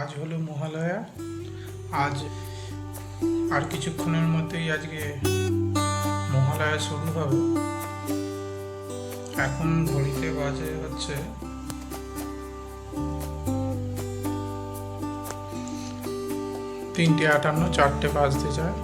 আজ হলো মহালয়া। আজ আর কিছুক্ষণের মধ্যেই আজকে মহালয়া শুরু হবে। এখন ঘড়িতে বাজে হচ্ছে তিনটে আটান্ন, চারটে বাজতে যায়।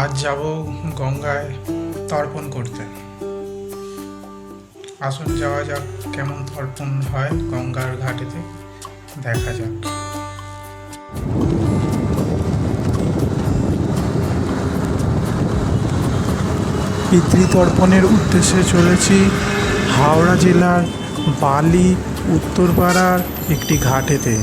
আজ যাব গঙ্গায় তর্পণ করতে। আসুন যাওয়া যাক কেমন তর্পণ হয় গঙ্গার ঘাটেতে। দেখা যাক পিতৃতর্পণের উদ্দেশ্যে চলেছি হাওড়া জেলার বালি উত্তরপাড়ার একটি ঘাটেতে।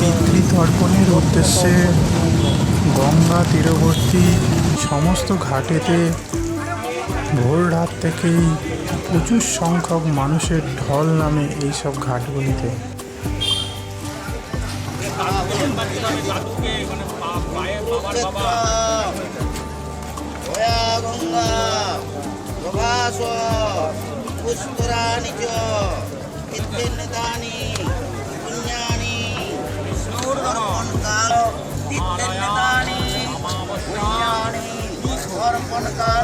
পিতৃতর্পণের উদ্দেশ্যে গঙ্গা তীরবর্তী সমস্ত ঘাটেতে ভোর রাত থেকেই প্রচুর সংখ্যক মানুষের ঢল নামে এইসব ঘাটগুলিতে। পুষ্করাণি কালে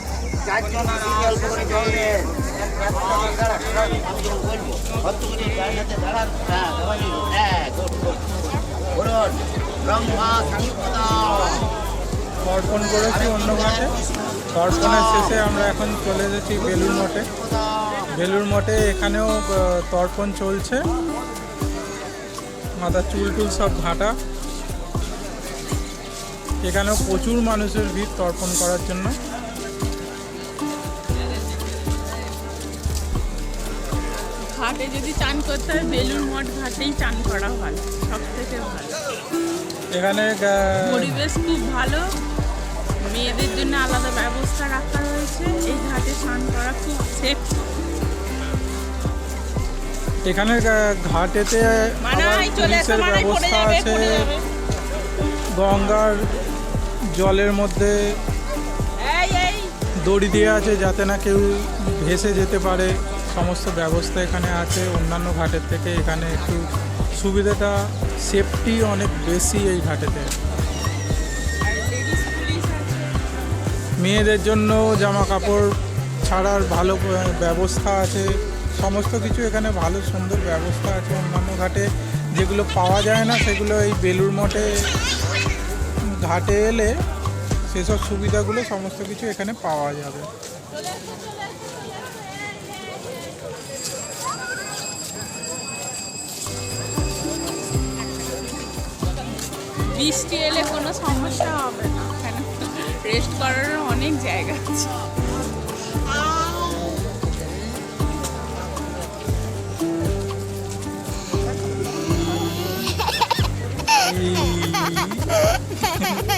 তর্পণ করেছি অন্য ঘাটে তর্পণের শেষে আমরা এখন চলে এসেছি বেলুর মঠে। বেলুর মঠে এখানেও তর্পণ চলছে। মাথা চুল টুল সব ঘাটা এখানেও প্রচুর মানুষের ভিড় তর্পণ করার জন্য। ঘাটে যদি চান করতে হয় বেলুর মঠ ঘাটেই চান করা ভালো সব থেকে ভালো। এখানে পরিবেশ খুব ভালো। মেয়েদের জন্য আলাদা ব্যবস্থা রাখা হয়েছে। এই ঘাটে স্নান করা খুব সেফ এখানে ঘাটেতে ব্যবস্থা আছে। গঙ্গার জলের মধ্যে দড়ি দেওয়া আছে যাতে না কেউ ভেসে যেতে পারে। সমস্ত ব্যবস্থা এখানে আছে। অন্যান্য ঘাটের থেকে এখানে একটু সুবিধাটা সেফটি অনেক বেশি এই ঘাটেতে। মেয়েদের জন্য জামা কাপড় ছাড়ার ভালো ব্যবস্থা আছে। সমস্ত কিছু এখানে ভালো সুন্দর ব্যবস্থা আছে অন্যান্য ঘাটে। যেগুলো পাওয়া যায় না সেগুলো এই বেলুর মঠে ঘাটে এলে সেসব সুবিধাগুলো সমস্ত কিছু এখানে পাওয়া যাবে। বৃষ্টি এলে কোনো সমস্যা হবে না। কেন? রেস্ট করার অনেক জায়গা আছে।